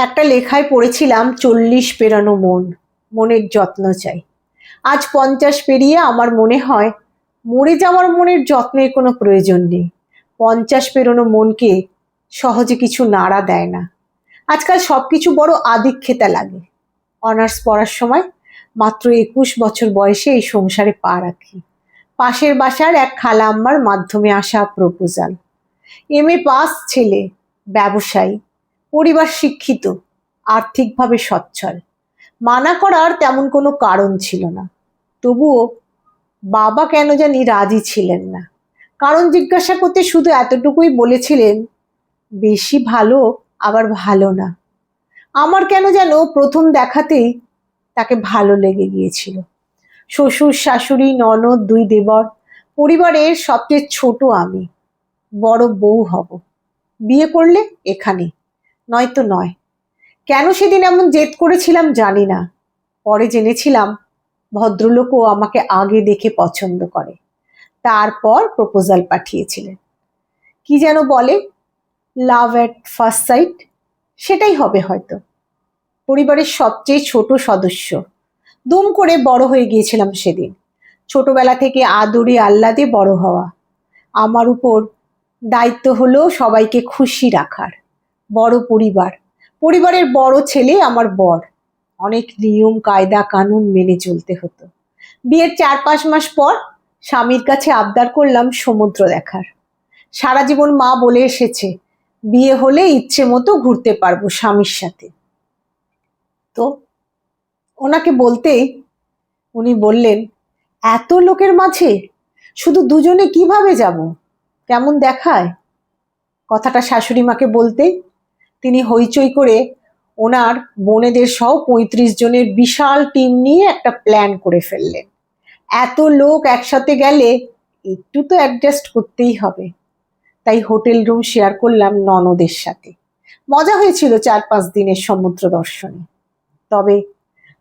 একটা লেখায় পড়েছিলাম, চল্লিশ পেরানো মন, মনের যত্ন চাই। আজ পঞ্চাশ পেরিয়ে আমার মনে হয়, মরে যাওয়ার মনের যত্নের কোনো প্রয়োজন নেই। পঞ্চাশ পেরোনো মনকে সহজে কিছু নাড়া দেয় না। আজকাল সব কিছু বড় আদিক্ষেতা লাগে। অনার্স পড়ার সময় মাত্র একুশ বছর বয়সে এই সংসারে পা রাখি। পাশের বাসার এক খালা আম্মার মাধ্যমে আসা প্রপোজাল। এম এ পাস, ছেলে, ব্যবসায়ী। পরিবার শিক্ষিত, আর্থিকভাবে সচ্ছল। মানা করার তেমন কোনো কারণ ছিল না। তবুও বাবা কেন জানি রাজি ছিলেন না। কারণ জিজ্ঞাসা করতে শুধু এতটুকুই বলেছিলেন, বেশি ভালো, আবার ভালো না। আমার কেন যেন প্রথম দেখাতেই তাকে ভালো লেগে গিয়েছিল। শ্বশুর, শাশুড়ি, ননদ, দুই দেবর, পরিবারের সবচেয়ে ছোট আমি, বড় বউ হব। বিয়ে করলে এখানে নয়তো নয়। কেন সেদিন এমন জেদ করেছিলাম জানি না। পরে জেনেছিলাম ভদ্রলোকও আমাকে আগে দেখে পছন্দ করে। তারপর প্রপোজাল পাঠিয়েছিলেন। কি যেন বলে লাভ অ্যাট ফার্স্ট সাইট সেটাই হবে হয়তো। পরিবারের সবচেয়ে ছোট সদস্য। দুম করে বড় হয়ে গিয়েছিলাম সেদিন। ছোটবেলা থেকে আদরে আহ্লাদে বড় হওয়া। আমার উপর দায়িত্ব হলো সবাইকে খুশি রাখার। বড় পরিবার। পরিবারের বড় ছেলে আমার বর। অনেক নিয়ম, কায়দা, কানুন মেনে চলতে হতো। বিয়ের চার পাঁচ মাস পর স্বামীর কাছে আবদার করলাম সমুদ্র দেখার। সারা জীবন মা বলে এসেছে, বিয়ে হলে ইচ্ছে মতো ঘুরতে পারব স্বামীর সাথে। তো ওনাকে বলতেই উনি বললেন, এত লোকের মাঝে শুধু দুজনে কীভাবে যাব? কেমন দেখায়? কথাটা শাশুড়ি মাকে বলতেই তিনি হইচই করে ওনার বোনেদের সহ পঁয়ত্রিশ জনের বিশাল টিম নিয়ে একটা প্ল্যান করে ফেললেন। এত লোক একসাথে গেলে একটু তো অ্যাডজাস্ট করতেই হবে। তাই হোটেল রুম শেয়ার করলাম ননদের সাথে। মজা হয়েছিল চার পাঁচ দিনের সমুদ্র দর্শনে। তবে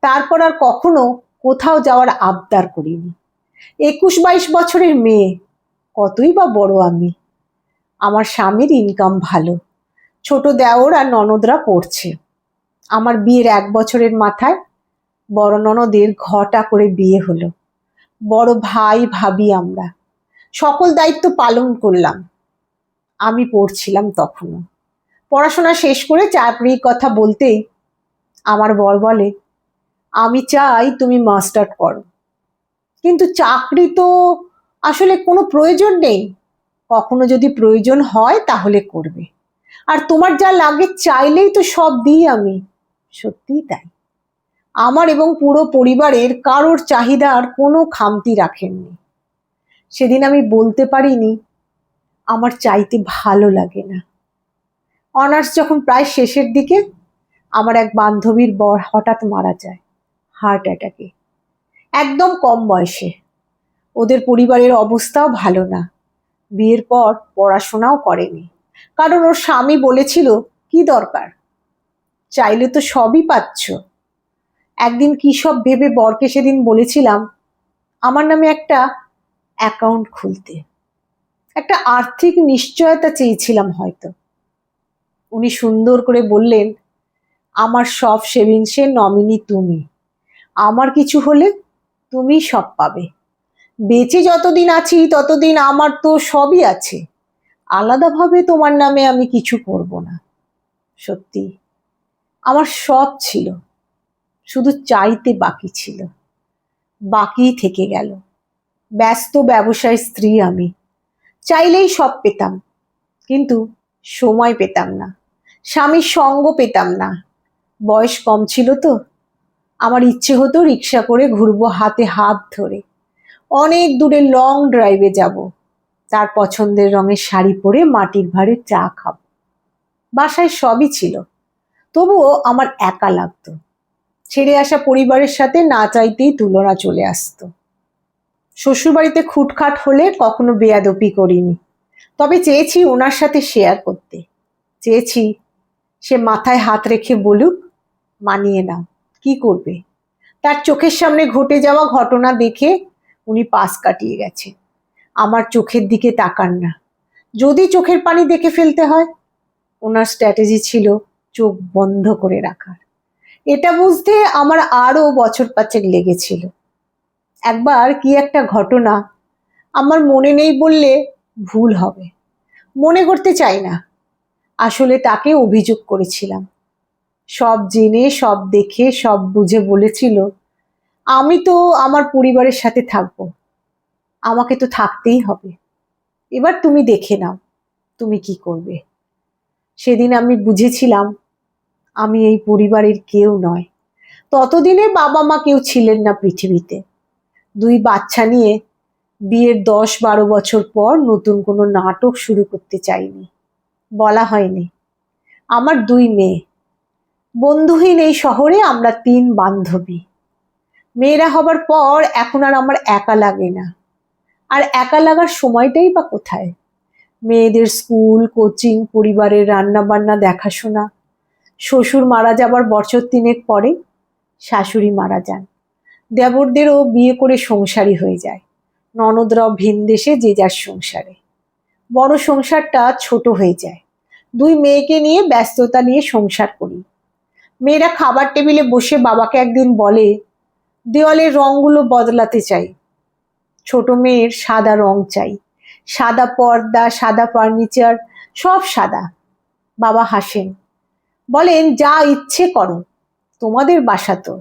তারপর আর কখনো কোথাও যাওয়ার আবদার করিনি। একুশ বাইশ বছরের মেয়ে, কতই বা বড় আমি। আমার স্বামীর ইনকাম ভালো। ছোট দেওর আর ননদরা পড়ছে। আমার বিয়ের এক বছরের মাথায় বড় ননদের ঘটা করে বিয়ে হলো। বড় ভাই ভাবি আমরা। সকল দায়িত্ব পালন করলাম। আমি পড়ছিলাম তখনও। পড়াশোনা শেষ করে চাকরির কথা বলতেই আমার বর বলে, আমি চাই তুমি মাস্টার করো। কিন্তু চাকরি তো আসলে কোনো প্রয়োজন নেই। কখনো যদি প্রয়োজন হয় তাহলে করবে। আর তোমার যা লাগে চাইলেই তো সব দিই আমি। সত্যিই তাই। আমার এবং পুরো পরিবারের কারোর চাহিদার কোনো খামতি রাখেননি। সেদিন আমি বলতে পারিনি, আমার চাইতে ভালো লাগে না। অনার্স যখন প্রায় শেষের দিকে, আমার এক বান্ধবীর বর হঠাৎ মারা যায়, হার্ট অ্যাটাকে। একদম কম বয়সে। ওদের পরিবারের অবস্থাও ভালো না। বিয়ের পর পড়াশোনাও করেনি। কারণ ওর স্বামী বলেছিল, কি দরকার? চাইলে তো সবই পাচ্ছ। একদিন কী সব ভেবে বরকে সেদিন বলেছিলাম, আমার নামে একটা অ্যাকাউন্ট খুলতে। একটা আর্থিক নিশ্চয়তা চেয়েছিলাম হয়তো। উনি সুন্দর করে বললেন, আমার সব সেভিংসের নমিনি তুমি। আমার কিছু হলে তুমি সব পাবে। বেঁচে যতদিন আছি, ততদিন আমার তো সবই আছে। আলাদাভাবে তোমার নামে আমি কিছু করব না। সত্যি, আমার সব ছিল, শুধু চাইতে বাকি ছিল। বাকি থেকে গেল। ব্যস্ত ব্যবসায় স্ত্রী আমি। চাইলেই সব পেতাম, কিন্তু সময় পেতাম না। স্বামীর সঙ্গ পেতাম না। বয়স কম ছিল তো। আমার ইচ্ছে হতো রিক্সা করে ঘুরবো হাতে হাত ধরে। অনেক দূরে লং ড্রাইভে যাব। তার পছন্দের রঙের শাড়ি পরে মাটির ভাঁড়ে চা খাব। বাসায় সবই ছিল। তবুও আমার একা লাগতো। ছেড়ে আসা পরিবারের সাথে না চাইতেই তুলনা চলে আসতো। শ্বশুরবাড়িতে খুটখাট হলে কখনো বেয়াদপি করিনি। তবে চেয়েছি ওনার সাথে শেয়ার করতে। চেয়েছি সে মাথায় হাত রেখে বলুক, মানিয়ে নাও। কি করবে? তার চোখের সামনে ঘটে যাওয়া ঘটনা দেখে উনি পাশ কাটিয়ে গেছে আমার চোখের দিকে তাকান না। যদি চোখের পানি দেখে ফেলতে হয়, ওনার স্ট্র্যাটেজি ছিল চোখ বন্ধ করে রাখার। এটা বুঝতে আমার আরও বছর পাঁচেক লেগেছিল। একবার কি একটা ঘটনা আমার মনে নেই বললে ভুল হবে। মনে করতে চাই না। আসলে তাকে অভিযোগ করেছিলাম। সব জেনে, সব দেখে, সব বুঝে বলেছিল, আমি তো আমার পরিবারের সাথে থাকব। আমাকে তো থাকতেই হবে। এবার তুমি দেখে নাও, তুমি কি করবে। সেদিন আমি বুঝেছিলাম, আমি এই পরিবারের কেউ নয়। ততদিনে বাবা মা কেউ ছিলেন না পৃথিবীতে। দুই বাচ্চা নিয়ে বিয়ের দশ বারো বছর পর নতুন কোনো নাটক শুরু করতে চাইনি। বলা হয়নি। আমার দুই মেয়ে। বন্ধুহীন এই শহরে আমরা তিন বান্ধবী। মেয়েরা হবার পর এখন আর আমার একা লাগে না। আর একা লাগার সময়টাই বা কোথায়? মেয়েদের স্কুল, কোচিং, পরিবারের রান্না বান্না দেখাশোনা। শ্বশুর মারা যাবার বছর তিনেক পরে শাশুড়ি মারা যান। দেবরদেরও বিয়ে করে সংসারী হয়ে যায়। ননদরাও ভিন দেশে যে যার সংসারে। বড় সংসারটা ছোট হয়ে যায়। দুই মেয়েকে নিয়ে ব্যস্ততা নিয়ে সংসার করি। মেয়েরা খাবার টেবিলে বসে বাবাকে একদিন বলে, দেওয়ালের রঙগুলো বদলাতে চাই। ছোট মেয়ের সাদা রং চাই। সাদা পর্দা, সাদা ফার্নিচার, সব সাদা। বাবা হাসেন। বলেন, যা ইচ্ছে করো। তোমাদের বাসা তো।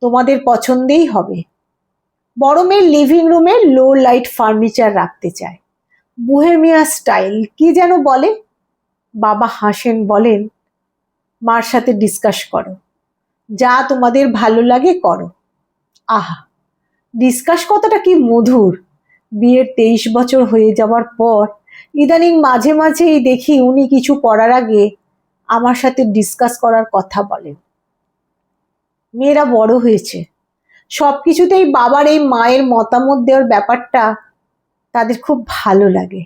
তোমাদের পছন্দেই হবে। বড় মেয়ের লিভিং রুমে লো লাইট ফার্নিচার রাখতে চায়। বুহেমিয়া স্টাইল কি যেন বলে? বাবা হাসেন, বলেন, মার সাথে ডিসকাস করো। যা তোমাদের ভালো লাগে করো। আহা। ডিসকাস কথাটা কি মধুর? বিয়ের তেইশ বছর হয়ে যাওয়ার পর ইদানিং মাঝে মাঝেই দেখি উনি কিছু করার আগে আমার সাথে ডিসকাস করার কথা বলেন। মেয়েরা বড় হয়েছে। সব কিছুতেই বাবার এই মায়ের মতামত দেওয়ার ব্যাপারটা তাদের খুব ভালো লাগে।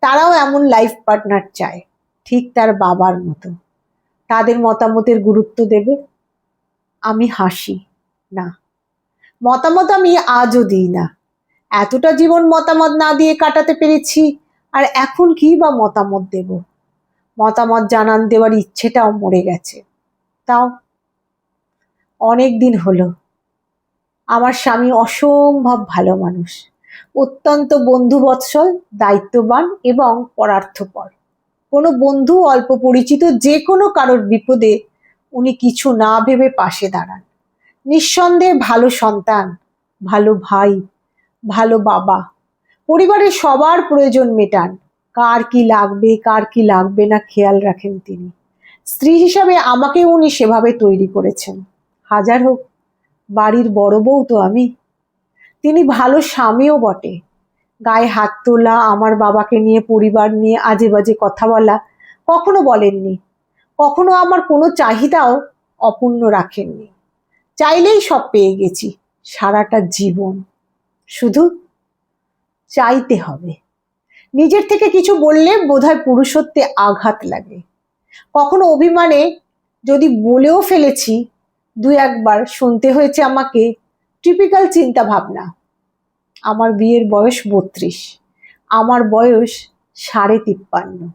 তারাও এমন লাইফ পার্টনার চায়, ঠিক তার বাবার মতো। তাদের মতামতের গুরুত্ব দেবে। আমি হাসি, না। মতামত আমি আজও দিই না। এতটা জীবন মতামত না দিয়ে কাটাতে পেরেছি, আর এখন কি বা মতামত দেব? মতামত জানান দেওয়ার ইচ্ছেটাও মরে গেছে। তাও অনেক দিন হলো। আমার স্বামী অসম্ভব ভালো মানুষ। অত্যন্ত বন্ধুবৎসল, দায়িত্ববান এবং পরার্থপর। কোনো বন্ধু, অল্প পরিচিত যে কোনো কারোর বিপদে উনি কিছু না ভেবে পাশে দাঁড়ান। নিঃসন্দেহে ভালো সন্তান, ভালো ভাই, ভালো বাবা। পরিবারের সবার প্রয়োজন মেটান। কার কি লাগবে, কার কি লাগবে না খেয়াল রাখেন তিনি। স্ত্রী হিসাবে আমাকে উনি সেভাবে তৈরি করেছেন। হাজার হোক, বাড়ির বড় বউ তো আমি। তিনি ভালো স্বামীও বটে। গায়ে হাত তোলা, আমার বাবাকে নিয়ে, পরিবার নিয়ে আজে বাজে কথা বলা, কখনো বলেননি। কখনো আমার কোনো চাহিদাও অপূর্ণ রাখেননি। চাইলেই সব পেয়ে গেছি, সারাটা জীবন। শুধু চাইতে হবে। নিজের থেকে কিছু বললে বোধহয় পুরুষত্বে আঘাত লাগে। কখনো অভিমানে যদি বলেও ফেলেছি, দু একবার শুনতে হয়েছে আমাকে টিপিক্যাল চিন্তা ভাবনা আমার বিয়ের বয়স বত্রিশ, আমার বয়স সাড়ে তিপ্পান্ন,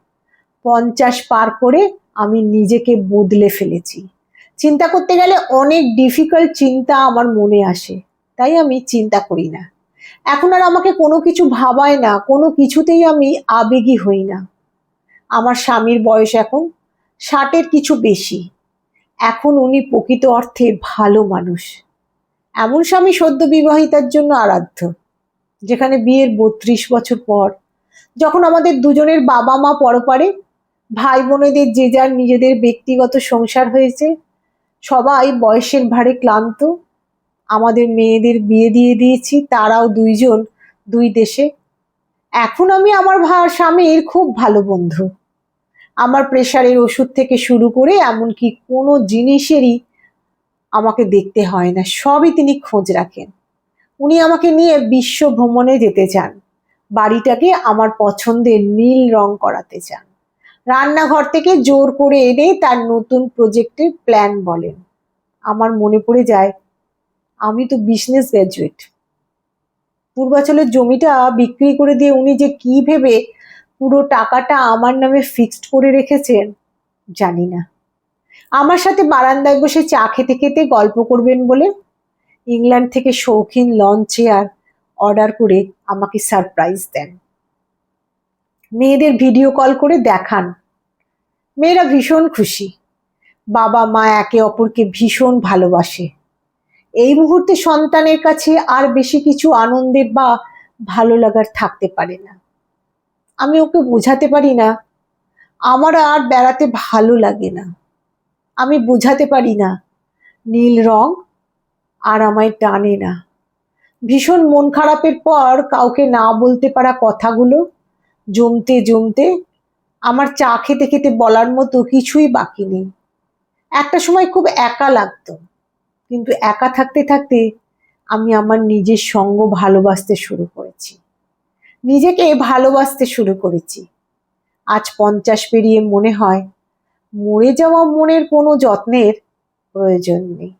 পঞ্চাশ পার করে আমি নিজেকে বদলে ফেলেছি। চিন্তা করতে গেলে অনেক ডিফিকাল্ট চিন্তা আমার মনে আসে। তাই আমি চিন্তা করি না। এখন আর আমাকে কোনো কিছু ভাবায় না, কোনো কিছুতেই আমি আবেগী হই না। আমার স্বামীর বয়স এখন ষাটের কিছু বেশি। এখন উনি প্রকৃত অর্থে ভালো মানুষ। এমন স্বামী সদ্য বিবাহিতার জন্য আরাধ্য, যেখানে বিয়ের বত্রিশ বছর পর যখন আমাদের দুজনের বাবা মা পরপারে ভাই বোনেদের যে যার নিজেদের ব্যক্তিগত সংসার হয়েছে সবাই বয়সের ভারে ক্লান্ত। আমাদের মেয়েদের বিয়ে দিয়ে দিয়েছি, তারাও দুইজন, দুই দেশে। এখন আমি আমার স্বামীর খুব ভালো বন্ধু। আমার প্রেশারের ওষুধ থেকে শুরু করে এমনকি কোনো জিনিসেরই আমাকে দেখতে হয় না, সবই তিনি খোঁজ রাখেন। উনি আমাকে নিয়ে বিশ্ব ভ্রমণে যেতে চান, বাড়িটাকে আমার পছন্দের নীল রং করাতে চান। রান্নাঘর থেকে জোর করে এনে তার নতুন প্রজেক্টের প্ল্যান বলেন। আমার মনে পড়ে যায়, আমি তো বিজনেস গ্র্যাজুয়েট পূর্বাচলের জমিটা বিক্রি করে দিয়ে উনি যে কি ভেবে পুরো টাকাটা আমার নামে ফিক্সড করে রেখেছেন, জানি না। আমার সাথে বারান্দায় বসে চা খেতে খেতে গল্প করবেন বলে ইংল্যান্ড থেকে শৌখিন লঞ্চ চেয়ার অর্ডার করে আমাকে সারপ্রাইজ দেন। মেয়েদের ভিডিও কল করে দেখান। মেয়েরা ভীষণ খুশি। বাবা মা একে অপরকে ভীষণ ভালোবাসে। এই মুহূর্তে সন্তানের কাছে আর বেশি কিছু আনন্দের বা ভালো লাগার থাকতে পারে না। আমি ওকে বোঝাতে পারি না। আমার আর বেড়াতে ভালো লাগে না। আমি বোঝাতে পারি না। নীল রং আর আমায় টানে না। ভীষণ মন খারাপের পর কাউকে না বলতে পারা কথাগুলো জমতে জমতে আমার চা খেতে খেতে বলার মতো কিছুই বাকি নেই। একটা সময় খুব একা লাগতো, কিন্তু একা থাকতে থাকতে আমি আমার নিজের সঙ্গ ভালোবাসতে শুরু করেছি। নিজেকে ভালোবাসতে শুরু করেছি। আজ পঞ্চাশ পেরিয়ে মনে হয়, মরে যাওয়া মনের কোনো যত্নের প্রয়োজন নেই।